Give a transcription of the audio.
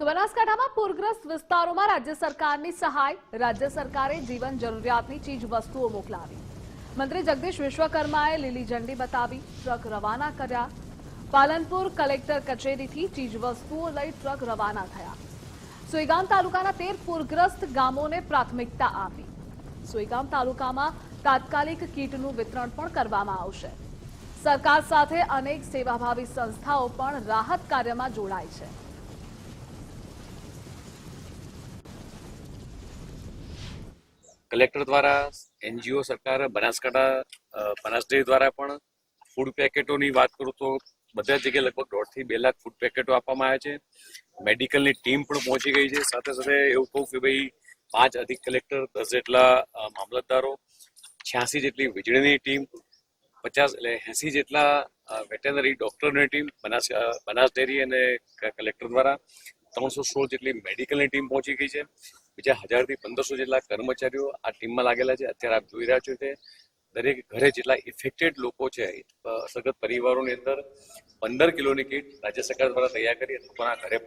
તો બનાસકાંઠામાં પૂરગ્રસ્ત વિસ્તારોમાં રાજ્ય સરકારની સહાય, રાજ્ય સરકારે જીવન જરૂરિયાતની ચીજ વસ્તુઓ મોકલાવી. મંત્રી જગદીશ વિશ્વકર્માએ લીલી ઝંડી બતાવી, ટ્રક રવાના કર્યા. પાલનપુર કલેક્ટર કચેરીથી ચીજ વસ્તુઓ લઈ ટ્રક રવાના થયા. સુઈગામ તાલુકાના તેર પૂરગ્રસ્ત ગામોને પ્રાથમિકતા આપી. સુઈગામ તાલુકામાં તાત્કાલિક કીટનું વિતરણ પણ કરવામાં આવશે. સરકાર સાથે અનેક સેવાભાવી સંસ્થાઓ પણ રાહત કાર્યમાં જોડાય છે. કલેક્ટર દ્વારા, એનજીઓ સરકાર, બનાસકાંઠા બનાસ ડેરી દ્વારા પણ ફૂડ પેકેટોની વાત કરું તો બધા જગ્યાએ લગભગ દોઢથી બે લાખ ફૂડ પેકેટો આપવામાં આવ્યા છે. મેડિકલની ટીમ પણ પહોંચી ગઈ છે. સાથે સાથે એવું કહું કે ભાઈ, પાંચ અધિક કલેક્ટર દસ જેટલા મામલતદારો, છ્યાસી જેટલી વીજળીની ટીમ પચાસ એટલે એસી જેટલા વેટેનરી ડોક્ટરની ટીમ બનાસ બનાસ ડેરી અને કલેક્ટર દ્વારા. ત્રણસો સોળ જેટલી મેડિકલની ટીમ પહોંચી ગઈ છે. બીજા હજારથી પંદરસો જેટલા કર્મચારીઓ આ ટીમમાં લાગેલા છે. અત્યારે આપ જોઈ રહ્યા છો તે દરેક ઘરે જેટલા ઇફેક્ટેડ લોકો છે સગત પરિવારોની અંદર પંદર કિલોની કીટ રાજ્ય સરકાર દ્વારા તૈયાર કરી લોકોના ઘરે